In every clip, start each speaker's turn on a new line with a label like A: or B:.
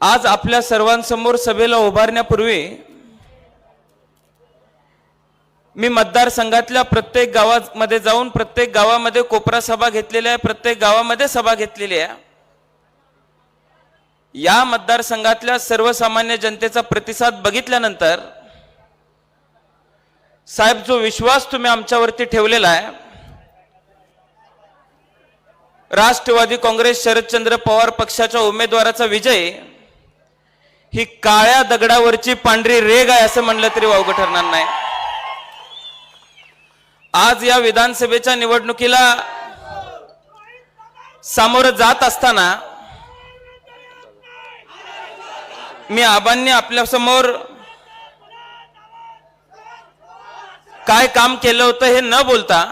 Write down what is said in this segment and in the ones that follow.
A: आज आपल्या सर्वांसमोर सभेला उभारण्यापूर्वी मी मतदारसंघातल्या प्रत्येक गावामध्ये जाऊन प्रत्येक गावामध्ये कोपरा सभा घेतलेल्या आहे प्रत्येक गावामध्ये सभा घेतलेली आहे. या मतदारसंघातल्या सर्वसामान्य जनतेचा प्रतिसाद बघितल्यानंतर साहेब जो विश्वास तुम्ही आमच्यावरती ठेवलेला आहे राष्ट्रवादी काँग्रेस शरदचंद्र पवार पक्षाच्या उमेदवाराचा विजय ही काळ्या दगडावरची पांढरी रेग आहे असं म्हणलं तरी वावगं ठरणार नाही. आज या विधानसभेच्या निवडणुकीला सामोरं जात असताना मी आबांनी आपल्यासमोर काय काम केलं होतं हे न बोलता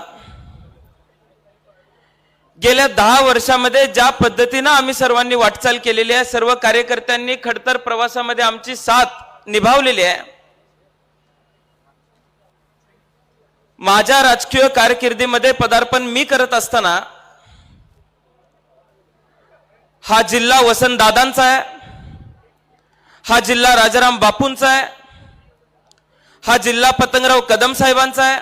A: गेल्या दहा वर्षामध्ये ज्या पद्धतीनं आम्ही सर्वांनी वाटचाल केलेली आहे सर्व कार्यकर्त्यांनी खडतर प्रवासामध्ये आमची साथ निभावलेली आहे. माझ्या राजकीय कारकिर्दीमध्ये पदार्पण मी करत असताना हा जिल्हा वसंतदादांचा आहे हा जिल्हा राजाराम बापूंचा आहे हा जिल्हा पतंगराव कदम साहेबांचा आहे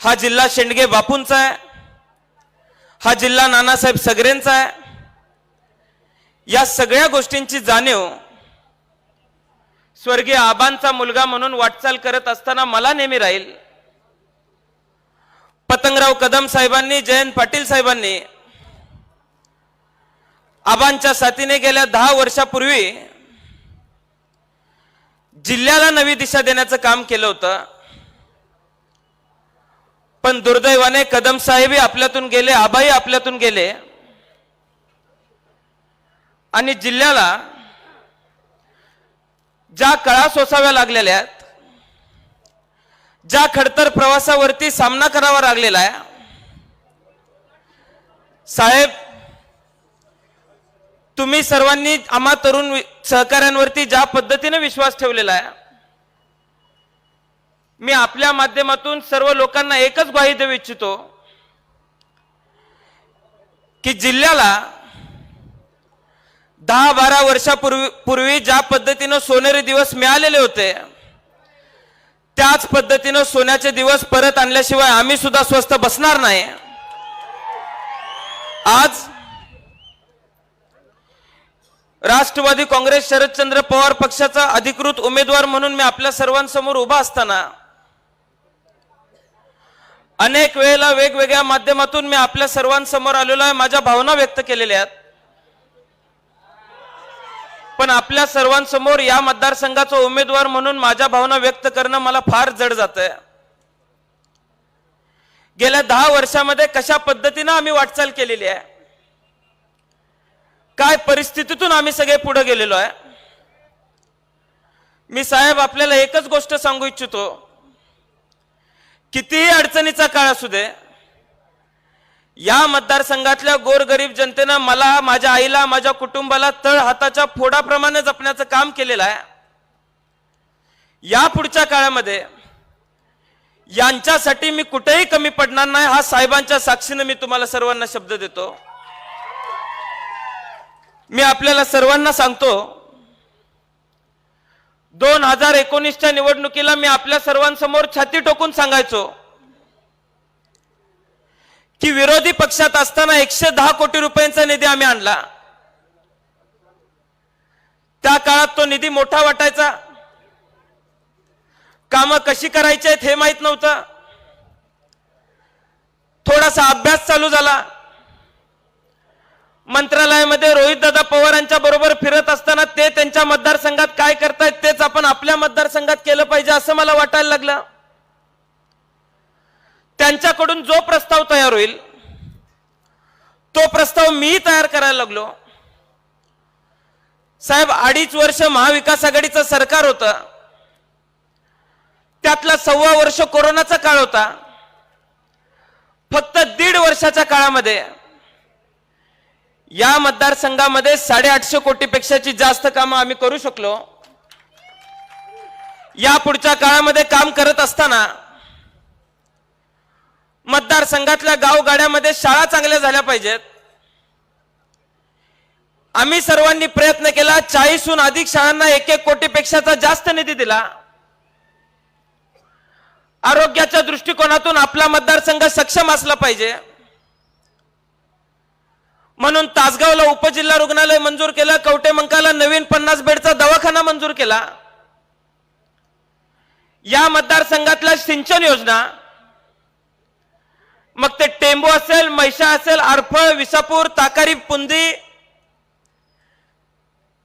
A: हा जिल्हा शेंडगे बापूंचा आहे हा जिल्हा नानासाहेब सगरेंचा आहे. या सगळ्या गोष्टींची जाणीव स्वर्गीय आबांचा मुलगा म्हणून वाटचाल करत असताना मला नेहमी राहील. पतंगराव कदम साहेबांनी जयंत पाटील साहेबांनी आबांच्या साथीने गेल्या दहा वर्षापूर्वी जिल्ह्याला नवी दिशा देण्याचं काम केलं होतं. पण दुर्दैवाने कदम साहेबही आपल्यातून गेले आबाही आपल्यातून गेले. आणि जिल्ह्याला ज्या कळा सोसाव्या लागलेल्या आहेत ज्या खडतर प्रवासावरती सामना करावा लागलेला आहे साहेब तुम्ही सर्वांनी आम्हा तरुण सहकाऱ्यांवरती ज्या पद्धतीने विश्वास ठेवलेला आहे मी आपल्या माध्यमातून सर्व लोकांना एकच ग्वाही देऊ इच्छितो की जिल्ह्याला दहा बारा वर्षापूर्वी पूर्वी ज्या पद्धतीनं सोनेरी दिवस मिळालेले होते त्याच पद्धतीनं सोन्याचे दिवस परत आणल्याशिवाय आम्ही सुद्धा स्वस्त बसणार नाही. आज राष्ट्रवादी काँग्रेस शरदचंद्र पवार पक्षाचा अधिकृत उमेदवार म्हणून मी आपल्या सर्वांसमोर उभा असताना अनेक वेळेला वेगवेगळ्या माध्यमातून मी आपल्या सर्वांसमोर आलेलो आहे. माझ्या भावना व्यक्त केलेल्या आहेत. पण आपल्या सर्वांसमोर या मतदारसंघाचा उमेदवार म्हणून माझ्या भावना व्यक्त करणं मला फार जड जात आहे गेल्या दहा वर्षामध्ये कशा पद्धतीनं आम्ही वाटचाल केलेली आहे? काय परिस्थितीतून आम्ही सगळे पुढे गेलेलो आहे? मी साहेब आपल्याला एकच गोष्ट सांगू इच्छितो. कितीही अडचणीचा काळ असू दे या मतदारसंघातल्या गोरगरीब जनतेनं मला माझ्या आईला माझ्या कुटुंबाला तळ हाताच्या फोडाप्रमाणे जपण्याचं काम केलेलं आहे. या पुढच्या काळामध्ये यांच्यासाठी मी कुठेही कमी पडणार नाही हा साहेबांच्या साक्षीनं मी तुम्हाला सर्वांना शब्द देतो. मी आपल्याला सर्वांना सांगतो दोन हजार एकोणीसच्या निवडणुकीला मी आपल्या सर्वांसमोर छाती टोकून सांगायचो की विरोधी पक्षात असताना एकशे दहा कोटी रुपयांचा निधी आम्ही आणला. त्या काळात तो निधी मोठा वाटायचा. कामं कशी करायची आहेत हे माहीत नव्हतं. थोडासा अभ्यास चालू झाला. मंत्रालयामध्ये रोहितदादा पवारांच्या बरोबर फिरत असताना ते त्यांच्या मतदारसंघात काय करतायत तेच आपण आपल्या मतदारसंघात केलं पाहिजे असं मला वाटायला लागलं. त्यांच्याकडून जो प्रस्ताव तयार होईल तो प्रस्ताव मी तयार करायला लागलो. साहेब अडीच वर्ष महाविकास आघाडीचं सरकार होतं. त्यातला सव्वा वर्ष कोरोनाचा काळ होता. फक्त दीड वर्षाच्या काळामध्ये या मतदारसंघामध्ये साडेआठशे कोटीपेक्षाची जास्त कामं आम्ही करू शकलो. या पुढच्या काळामध्ये काम करत असताना मतदारसंघातल्या गावगाड्यामध्ये शाळा चांगल्या झाल्या पाहिजेत. आम्ही सर्वांनी प्रयत्न केला चाळीसहून अधिक शाळांना एक एक कोटीपेक्षाचा जास्त निधी दिला. आरोग्याच्या दृष्टिकोनातून आपला मतदारसंघ सक्षम असला पाहिजे. म्हणून तासगावला उपजिल्हा रुग्णालय मंजूर केलं कवटेमंकाला नवीन पन्नास बेडचा दवाखाना मंजूर केला. या मतदारसंघातल्या सिंचन योजना मग ते टेंबू असेल मैशा असेल आरफळ विसापूर ताकारी पुंदी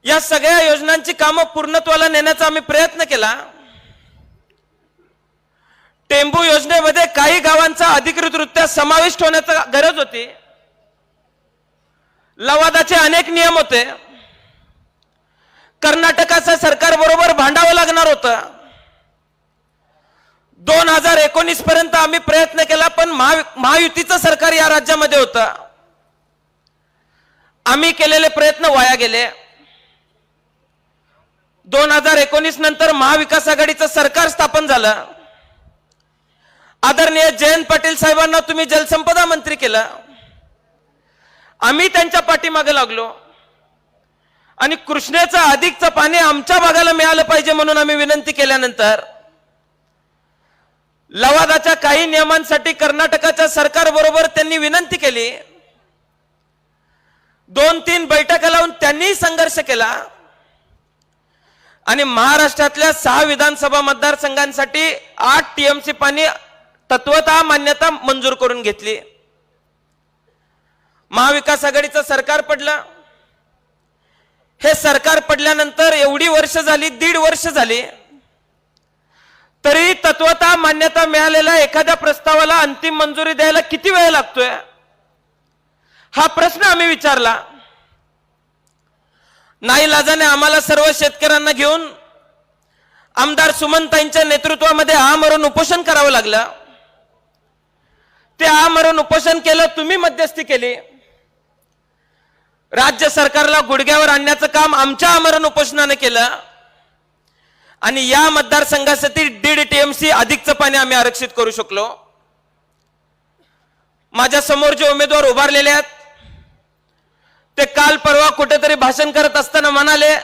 A: या सगळ्या योजनांची कामं पूर्णत्वाला नेण्याचा आम्ही प्रयत्न केला. टेंबू योजनेमध्ये काही गावांचा अधिकृतरित्या समाविष्ट होण्याची गरज होती. लवादाचे अनेक नियम होते. कर्नाटकाचं सरकार बरोबर भांडावं लागणार होतं. दोन हजार एकोणीस पर्यंत आम्ही प्रयत्न केला पण महा महायुतीचं सरकार या राज्यामध्ये होतं. आम्ही केलेले प्रयत्न वाया गेले. दोन हजार एकोणीस नंतर महाविकास आघाडीचं सरकार स्थापन झालं. आदरणीय जयंत पाटील साहेबांना तुम्ही जलसंपदा मंत्री केलं. आम्ही त्यांच्या पाठीमागे लागलो. आणि कृष्णेचं अधिकचं पाणी आमच्या भागाला मिळालं पाहिजे म्हणून आम्ही विनंती केल्यानंतर लवादाच्या काही नियमांसाठी कर्नाटकाच्या सरकारबरोबर त्यांनी विनंती केली. दोन तीन बैठका लावून त्यांनीही संघर्ष केला. आणि महाराष्ट्रातल्या सहा विधानसभा मतदारसंघांसाठी आठ टीएमसी पाणी तत्वता मान्यता मंजूर करून घेतली. महाविकास आघाडीचं सरकार पडलं. हे सरकार पडल्यानंतर एवढी वर्ष झाली दीड वर्ष झाली तरी तत्वता मान्यता मिळालेल्या एखाद्या प्रस्तावाला अंतिम मंजुरी द्यायला किती वेळ लागतोय? हा प्रश्न आम्ही विचारला. नाही लाजाने आम्हाला सर्व शेतकऱ्यांना घेऊन आमदार सुमनताईंच्या नेतृत्वामध्ये आमरण उपोषण करावं लागलं. ते आमरण उपोषण केलं तुम्ही मध्यस्थी केली. राज्य सरकारला गुडघ्यावर आणण्याचं काम आमच्या आमरण उपोषणाने केलं. आणि या मतदारसंघासाठी दीड टीएमसी अधिकचं पाणी आम्ही आरक्षित करू शकलो. माझ्यासमोर जे उमेदवार उभारलेले आहेत ते काल परवा कुठेतरी भाषण करत असताना म्हणाले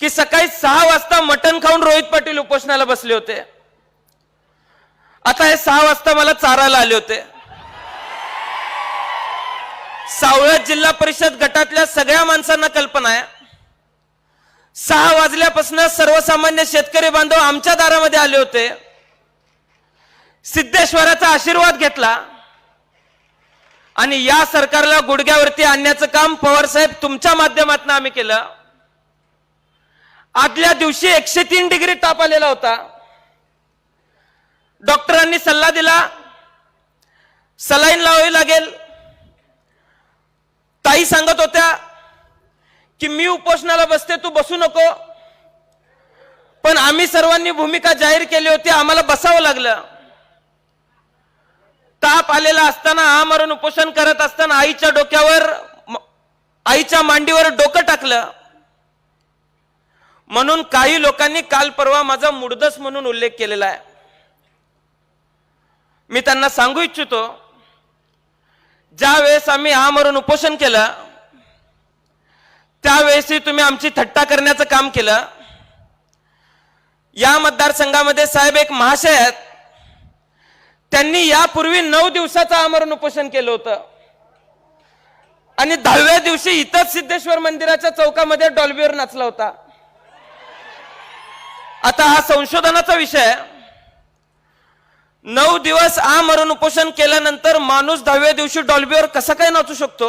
A: की सकाळी सहा वाजता मटण खाऊन रोहित पाटील उपोषणाला बसले होते. आता हे सहा वाजता मला चारायला आले होते. सावळत जिल्हा परिषद गटातल्या सगळ्या माणसांना कल्पना आहे. सहा वाजल्यापासून सर्वसामान्य शेतकरी बांधव आमच्या दारामध्ये आले होते. सिद्धेश्वराचा आशीर्वाद घेतला. आणि या सरकारला गुडघ्यावरती आणण्याचं काम पवार साहेब तुमच्या माध्यमातून आम्ही केलं. आदल्या दिवशी एकशे तीन डिग्री ताप आलेला होता. डॉक्टरांनी सल्ला दिला. सलाईन लावावी लागेल. ताई सांगत होत्या की मी उपोषणाला बसते तू बसू नको. पण आम्ही सर्वांनी भूमिका जाहीर केली होती आम्हाला बसावं लागलं. ताप आलेला असताना आमरण उपोषण करत असताना आईच्या डोक्यावर आईच्या मांडीवर डोकं टाकलं. म्हणून काही लोकांनी काल परवा माझा मुडदस म्हणून उल्लेख केलेला आहे. मी त्यांना सांगू इच्छितो ज्या वेळेस आम्ही आमरण उपोषण केलं त्यावेळेसही तुम्ही आमची थट्टा करण्याचं काम केलं. या मतदारसंघामध्ये साहेब एक महाशय आहेत. त्यांनी यापूर्वी नऊ दिवसाचं आमरण उपोषण केलं होतं. आणि दहाव्या दिवशी इथंच सिद्धेश्वर मंदिराच्या चौकामध्ये डॉल्बीवर नाचला होता. आता हा संशोधनाचा विषय आहे. नऊ दिवस आमरण उपोषण केल्यानंतर माणूस दहाव्या दिवशी डॉल्बीवर कसा काय नाचू शकतो?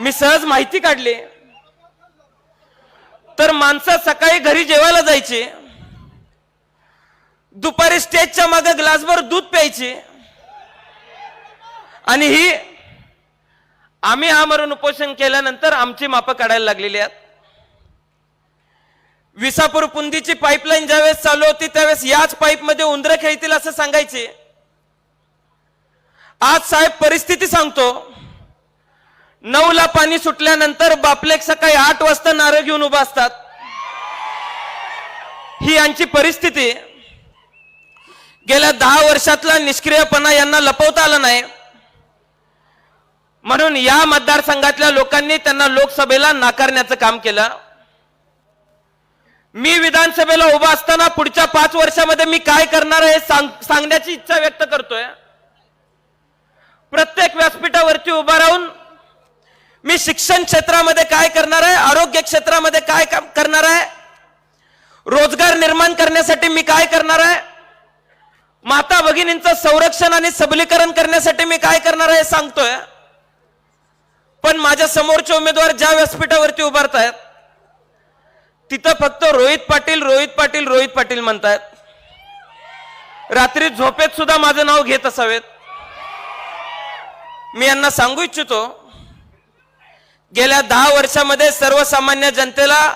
A: मी सहज माहिती काढली. तर माणसं सकाळी घरी जेवायला जायची. दुपारी स्टेजच्या मागे ग्लासभर दूध प्यायची. आणि ही आम्ही आमरण उपोषण केल्यानंतर आमची मापं काढायला लागलेली आहेत. विसापूर पुंदीची पाईपलाईन ज्यावेळेस चालू होती त्यावेळेस याच पाईपमध्ये उंदरं खेळतील असं सांगायचे. आज साहेब परिस्थिती सांगतो. नऊला पाणी सुटल्यानंतर बापलेक सकाळी आठ वाजता नारळ घेऊन उभा असतात. ही यांची परिस्थिती. गेल्या दहा वर्षातला निष्क्रियपणा यांना लपवता आला नाही. म्हणून या मतदारसंघातल्या लोकांनी त्यांना लोकसभेला नाकारण्याचं काम केलं. मी विधानसभेला उभा असताना पुढच्या पाच वर्षामध्ये मी काय करणार आहे सांग सांगण्याची इच्छा व्यक्त करतोय. प्रत्येक व्यासपीठावरती उभा राहून मी शिक्षण क्षेत्रामध्ये काय करणार आहे आरोग्य क्षेत्रामध्ये काय करणार आहे रोजगार निर्माण करण्यासाठी मी काय करणार आहे माता भगिनींचं संरक्षण आणि सबलीकरण करण्यासाठी मी काय करणार आहे हे सांगतोय. पण माझ्या समोरचे उमेदवार ज्या व्यासपीठावरती उभारतायत तिथं फक्त रोहित पाटील रोहित पाटील रोहित पाटील म्हणतात. रात्री झोपेत सुद्धा माझं नाव घेत असावेत. मी यांना सांगू इच्छितो गेल्या दहा वर्षामध्ये सर्वसामान्य जनतेला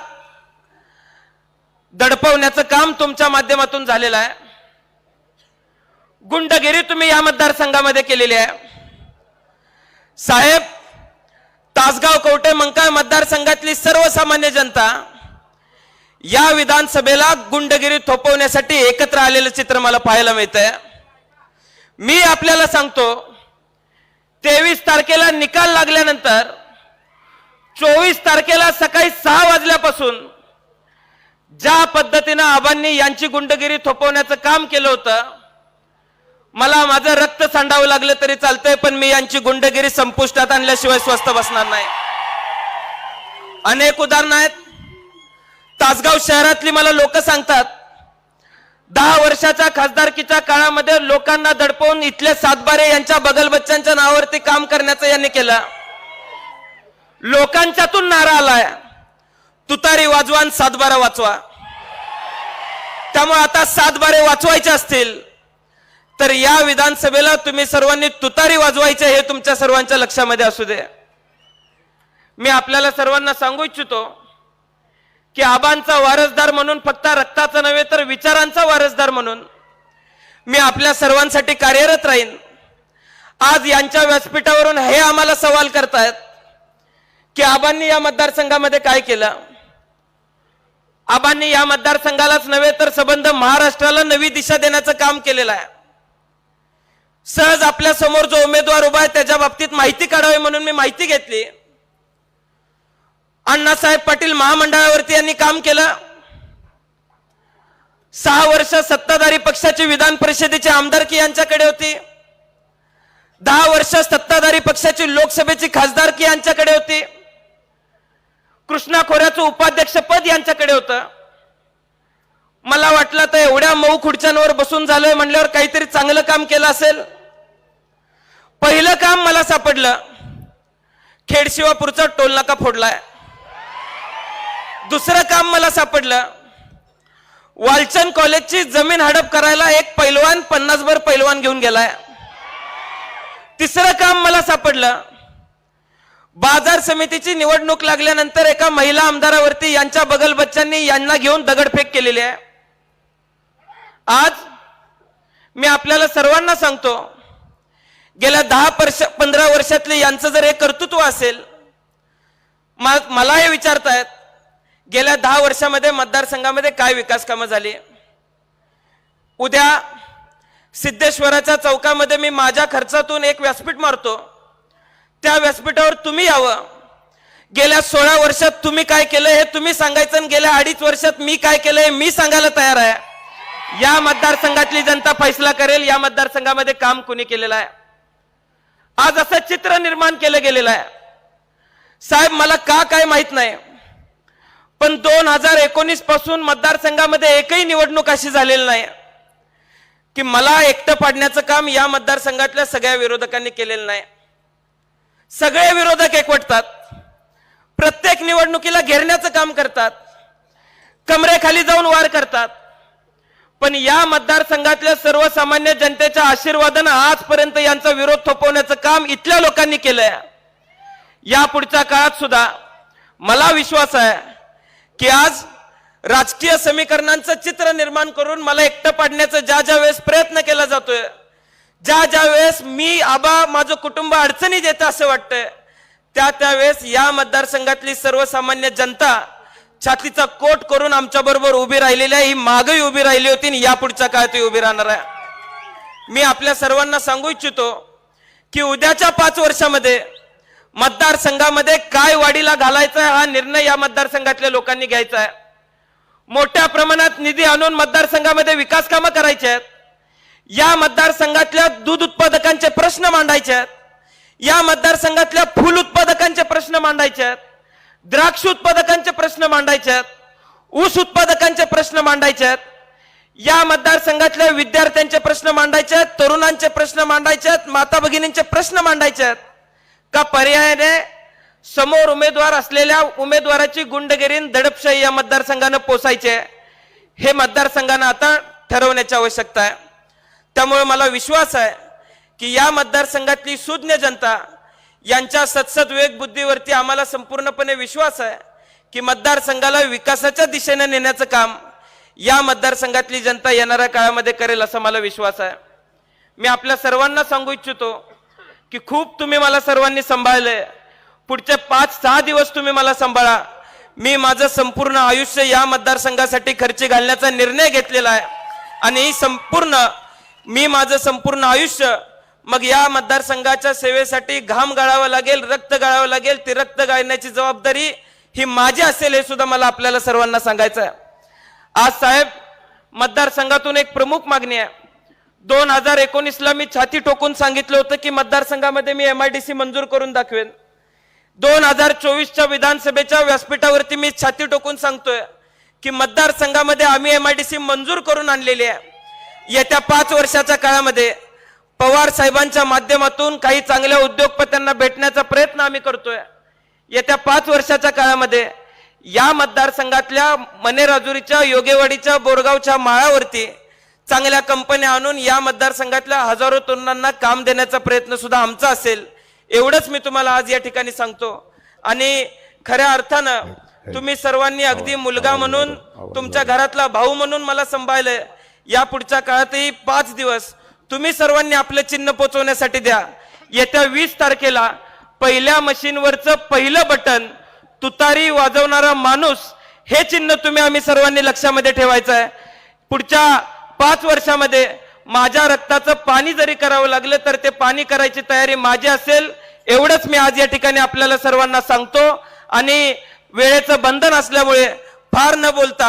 A: दडपवण्याचं काम तुमच्या माध्यमातून झालेलं आहे. गुंडगिरी तुम्ही या मतदारसंघामध्ये केलेली आहे. साहेब तासगाव कवटे मंकाळ मतदारसंघातली सर्वसामान्य जनता या विधानसभेला गुंडगिरी थोपवण्यासाठी एकत्र आलेलं चित्र मला पाहायला मिळतंय. मी आपल्याला सांगतो तेवीस तारखेला निकाल लागल्यानंतर चोवीस तारखेला सकाळी सहा वाजल्यापासून ज्या पद्धतीनं आबांनी यांची गुंडगिरी थोपवण्याचं काम केलं होतं मला माझं रक्त सांडावं लागलं तरी चालतंय पण मी यांची गुंडगिरी संपुष्टात आणल्याशिवाय स्वस्त बसणार नाही. अनेक उदाहरणं आहेत. तासगाव शहरातली मला लोक सांगतात दहा वर्षाच्या खासदारकीच्या काळामध्ये लोकांना दडपवून इथले सातबारे यांच्या बगल बच्चांच्या नावावरती काम करण्याचं यांनी केलं. लोकांच्यातून नारा आलाय. तुतारी वाजवा आणि सातबारा वाचवा. त्यामुळे आता सातबारे वाचवायचे असतील तर या विधानसभेला तुम्ही सर्वांनी तुतारी वाजवायचे हे तुमच्या सर्वांच्या लक्षामध्ये असू दे. मी आपल्याला सर्वांना सांगू इच्छितो की आबांचा वारसदार म्हणून फक्त रक्ताचा नव्हे तर विचारांचा वारसदार म्हणून मी आपल्या सर्वांसाठी कार्यरत राहीन. आज यांच्या व्यासपीठावरून हे आम्हाला सवाल करतायत की आबांनी या मतदारसंघामध्ये काय केलं? आबांनी या मतदारसंघालाच नव्हे तर संबंध महाराष्ट्राला नवी दिशा देण्याचं काम केलेलं आहे. सहज आपल्यासमोर जो उमेदवार उभा आहे त्याच्या बाबतीत माहिती काढावी म्हणून मी माहिती घेतली. अण्णासाहेब पाटील महामंडळावरती यांनी काम केलं. सहा वर्ष सत्ताधारी पक्षाची विधान परिषदेची आमदारकी यांच्याकडे होती. दहा वर्ष सत्ताधारी पक्षाची लोकसभेची खासदारकी यांच्याकडे होती. कृष्णा खोऱ्याचं उपाध्यक्ष पद यांच्याकडे होतं. मला वाटलं तर एवढ्या मऊ खुर्च्यांवर बसून झालोय म्हणल्यावर काहीतरी चांगलं काम केलं असेल. पहिलं काम मला सापडलं. खेडशिवापूरचा टोल नाका फोडलाय. दुसरं काम मला सापडलं. वालचंद कॉलेजची जमीन हडप करायला एक पैलवान पन्नासभर पैलवान घेऊन गेलाय. तिसरं काम मला सापडलं. बाजार समितीची निवडणूक लागल्यानंतर एका महिला आमदारावरती यांच्या बगल बच्चांनी यांना घेऊन दगडफेक केलेली आहे. आज मी आपल्याला सर्वांना सांगतो गेल्या दहा वर्ष पंधरा वर्षातले यांचं जर हे कर्तृत्व असेल मा- मला हे विचारतायत गेल्या दहा वर्षामध्ये मतदारसंघामध्ये काय विकास कामं झाली? उद्या सिद्धेश्वराच्या चौकामध्ये मी माझ्या खर्चातून एक व्यासपीठ मारतो. त्या व्यासपीठावर तुम्ही यावं. गेल्या सोळा वर्षात तुम्ही काय केलं हे तुम्ही सांगायचं आणि गेल्या अडीच वर्षात मी काय केलं हे मी सांगायला तयार आहे. या मतदारसंघातली जनता फैसला करेल. या मतदारसंघामध्ये काम कुणी केलेलं आहे? आज असं चित्र निर्माण केलं गेलेलं आहे. साहेब मला का काय माहीत नाही? पण दोन हजार एकोणीसपासून मतदारसंघामध्ये एकही निवडणूक अशी झालेली नाही. की मला एकटं पाडण्याचं काम या मतदारसंघातल्या सगळ्या विरोधकांनी केलेलं नाही. सगळे विरोधक एकवटतात. प्रत्येक निवडणुकीला घेरण्याचं काम करतात. कमरेखाली जाऊन वार करतात. पण या मतदारसंघातल्या सर्वसामान्य जनतेच्या आशीर्वादानं आजपर्यंत यांचा विरोध थोपवण्याचं काम इथल्या लोकांनी केलंय. या पुढच्या काळात सुद्धा मला विश्वास आहे. की आज राजकीय समीकरणांचं चित्र निर्माण करून मला एकटं पाडण्याचा ज्या ज्या वेळेस प्रयत्न केला जातोय ज्या ज्या वेळेस मी आबा माझं कुटुंब अडचणीत येतं असं वाटतंय त्या त्यावेळेस या मतदारसंघातली सर्वसामान्य जनता छातीचा कोट करून आमच्या बरोबर उभी राहिलेली आहे ही मागही उभी राहिली होती आणि यापुढच्या काळातही उभी राहणार आहे. मी आपल्या सर्वांना सांगू इच्छितो की उद्याच्या पाच वर्षामध्ये मतदारसंघामध्ये काय वाढीला घालायचा हा निर्णय या मतदारसंघातल्या लोकांनी घ्यायचा आहे. मोठ्या प्रमाणात निधी आणून मतदारसंघामध्ये विकास कामं करायचे आहेत. या मतदारसंघातल्या दूध उत्पादकांचे प्रश्न मांडायचे आहेत. या मतदारसंघातल्या फुल उत्पादकांचे प्रश्न मांडायचे आहेत. द्राक्ष उत्पादकांचे प्रश्न मांडायचे आहेत. ऊस उत्पादकांचे प्रश्न मांडायचे आहेत. या मतदारसंघातल्या विद्यार्थ्यांचे प्रश्न मांडायचे आहेत. तरुणांचे प्रश्न मांडायचे आहेत. माता भगिनींचे प्रश्न मांडायचे आहेत. का पर्यायाने समोर उमेदवार असलेल्या उमेदवाराची गुंडगिरी दडपशाही या मतदारसंघानं पोसायचे हे मतदारसंघानं आता ठरवण्याची आवश्यकता आहे. त्यामुळे मला विश्वास आहे की या मतदारसंघातली सुज्ञ जनता यांच्या सत्सद विवेक बुद्धीवरती आम्हाला संपूर्णपणे विश्वास आहे की मतदारसंघाला विकासाच्या दिशेने नेण्याचं काम या मतदारसंघातली जनता येणाऱ्या काळामध्ये करेल असा मला विश्वास आहे. मी आपल्या सर्वांना सांगू इच्छितो की खूप तुम्ही मला सर्वांनी सांभाळले. पुढचे पाच सहा दिवस तुम्ही मला सांभाळा. मी माझं संपूर्ण आयुष्य या मतदारसंघासाठी खर्ची घालण्याचा निर्णय घेतलेला आहे. आणि संपूर्ण मी माझं संपूर्ण आयुष्य मग या मतदारसंघाच्या सेवेसाठी घाम गाळावं लागेल रक्त गाळावं लागेल ती रक्त गाळण्याची जबाबदारी ही माझी असेल हे सुद्धा मला आपल्याला सर्वांना सांगायचं आहे. आज साहेब मतदारसंघातून एक प्रमुख मागणी आहे. दोन हजार एकोणीसला मी छाती टोकून सांगितलं होतं की मतदारसंघामध्ये मी एम आय डी सी मंजूर करून दाखवेन. दोन हजार चोवीसच्या विधानसभेच्या व्यासपीठावरती मी छाती टोकून सांगतोय की मतदारसंघामध्ये आम्ही एम आय डी सी मंजूर करून आणलेली आहे. येत्या पाच वर्षाच्या काळामध्ये पवार साहेबांच्या माध्यमातून काही चांगल्या उद्योगपत्यांना भेटण्याचा प्रयत्न आम्ही करतोय. येत्या पाच वर्षाच्या काळामध्ये या मतदारसंघातल्या मनेराजुरीच्या योगेवाडीच्या बोरगावच्या माळावरती चांगल्या कंपन्या आणून या मतदारसंघातल्या हजारो तरुणांना काम देण्याचा प्रयत्न सुद्धा आमचा असेल एवढंच मी तुम्हाला आज या ठिकाणी सांगतो. आणि खऱ्या अर्थानं तुम्ही सर्वांनी अगदी मुलगा म्हणून तुमच्या घरातला भाऊ म्हणून मला सांभाळलंय या पुढच्या काळातही पाच दिवस तुम्ही सर्वांनी आपलं चिन्ह पोचवण्यासाठी द्या. येत्या वीस तारखेला पहिल्या मशीनवरचं पहिलं बटन तुतारी वाजवणारा माणूस हे चिन्ह तुम्ही आम्ही सर्वांनी लक्षामध्ये ठेवायचं आहे. पुढच्या पाच वर्षामध्ये माझ्या रक्ताचं पाणी जरी करावं लागलं तर ते पाणी करायची तयारी माझी असेल एवढंच मी आज या ठिकाणी आपल्याला सर्वांना सांगतो. आणि वेळेचं बंधन असल्यामुळे फार न बोलता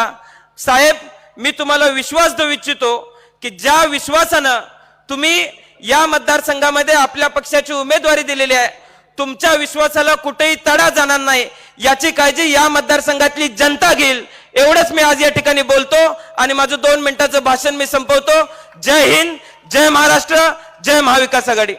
A: साहेब मी तुम्हाला विश्वास देऊ इच्छितो की ज्या विश्वासानं तुम्ही या मतदारसंघामध्ये आपल्या पक्षाची उमेदवारी दिलेली आहे तुमच्या विश्वासाला कुठेही तडा जाणार नाही. याची काळजी या मतदारसंघातली जनता घेईल. एवढंच मी आज या ठिकाणी बोलतो आणि माझं दोन मिनिटाचं भाषण मी संपवतो. जय हिंद जय महाराष्ट्र जय महाविकास आघाडी.